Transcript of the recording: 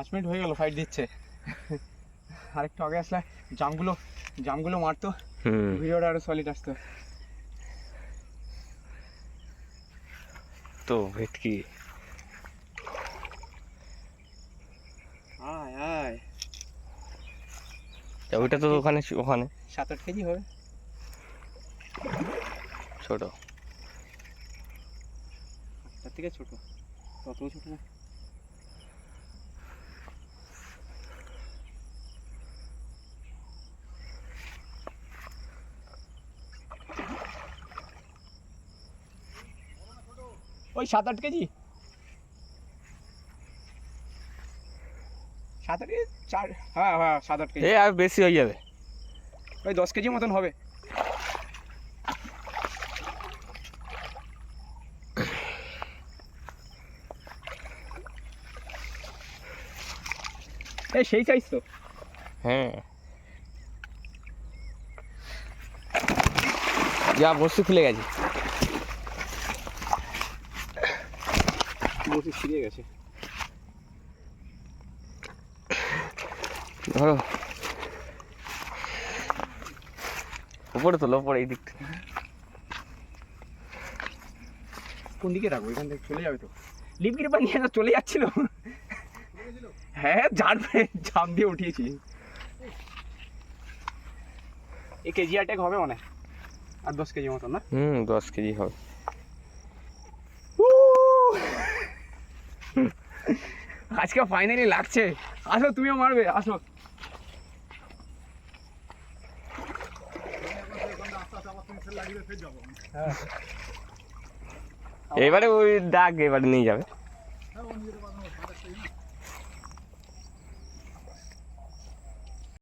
পাঁচ মিনিট হয়ে গেল ফাইট দিচ্ছে। আরেকটু আগে আসলে জামগুলো জামগুলো মারতো। ভিডিওটা আরও সলিড আসতো। তো ভেটকি আয় আয়। তা ওইটা তো ওখানে ওখানে। সাত আট কেজি হবে। ছোট। তার থেকে ছোট। ততও ছোট না। ওই সাত আট কেজি? সাত আট কেজি? চার হ্যাঁ হ্যাঁ সাত আট কেজি। এ আর বেশি হয়ে যাবে। ওই দশ কেজি মতন হবে। এই সেই সাইজ তো। হ্যাঁ। যা বসে খুলে গেছে। বসে ছিঁড়ে গেছে। ধরো। উপরে তোলো উপরে এই দিকটা। কোন দিকে রাখব? এখান থেকে চলে যাবে তো। লিপ গ্রিপার নিয়ে চলে যাচ্ছিল। হ্যাঁ ঝাড়বে ঝাম দিয়ে উঠিয়েছি। এই কেজি আটেক হবে মনে আর দশ কেজি মতন না? হুম দশ কেজি হবে। আজকে ফাইনালি লাগছে। আসো তুমিও মারবে আসো। এবারে ওই ডাক এবারে নিয়ে যাবে।